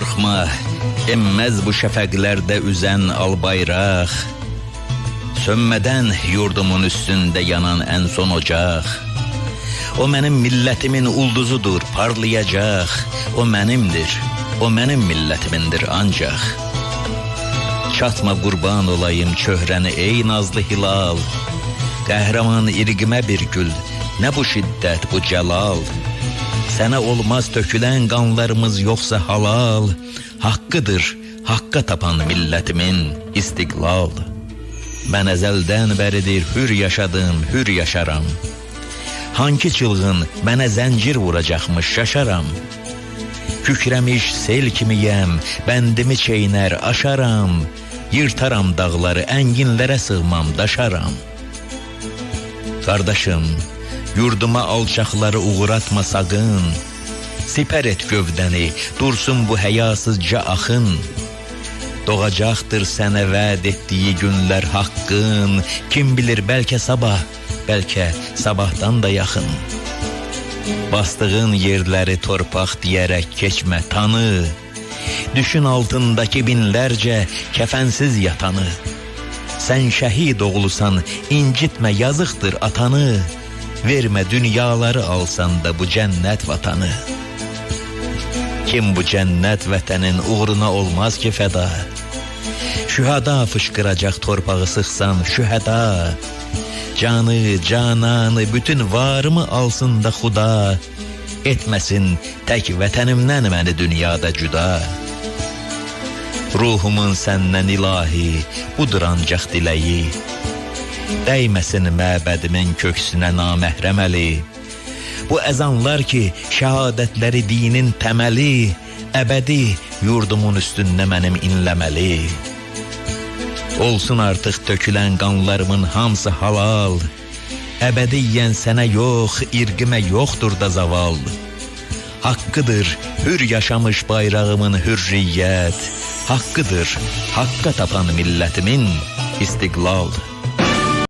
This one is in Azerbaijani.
Qorxma, enməz bu şəfəqlərdə üzən al bayraq. Sönmədən yurdumun üstündə yanan ən son ocaq. O mənim millətimin ulduzudur, parlayacaq. O mənimdir, o mənim millətimindir ancaq. Çatma qurban olayım çöhrəni ey nazlı hilal. Qəhrəman irqimə bir gül, nə bu şiddət, bu cəlal. Sənə olmaz tökülən qanlarımız yoxsa halal. Haqqıdır, haqqa tapan millətimin istiqlal. Mən əzəldən bəridir hür yaşadım, hür yaşaram. Hangi çılğın mənə zəncir vuracaqmış şaşaram. Kükrəmiş sel kimiyəm, bəndimi çeynər aşaram. Yırtaram dağları, ənginlərə sığmam, daşaram. Qardaşım, yurduma alçaqları uğratma saqın. Sipər et gövdəni, dursun bu həyasızca axın. Doğacaqdır sənə vəd etdiyi günlər haqqın. Kim bilir bəlkə sabah, bəlkə sabahdan da yaxın. Bastığın yerləri torpaq deyərək keçmə, tanı. Düşün altındakı binlərcə kəfənsiz yatanı. Sən şəhid oğlusan, incitmə yazıqdır atanı. Vermə dünyaları alsan da bu cənnət vatanı. Kim bu cənnət vətənin uğruna olmaz ki fəda? Şühada fışqıracaq torpağı sıxsan, şühəda. Canı, cananı, bütün varımı alsın da xuda. Etməsin tək vətənimdən məni dünyada cüda. Ruhumun səndən ilahi, budur ancaq diləyi. Dəyməsin məbədimin köksünə naməhrəməli. Bu əzanlar ki, şəhadətləri dinin təməli, əbədi yurdumun üstündə mənim inləməli. Olsun artıq tökülən qanlarımın hamısı halal. Əbədiyyən sənə yox, irqimə yoxdur da zaval. Haqqıdır hür yaşamış bayrağımın hürriyyət. Haqqıdır haqqa tapan millətimin istiqlal.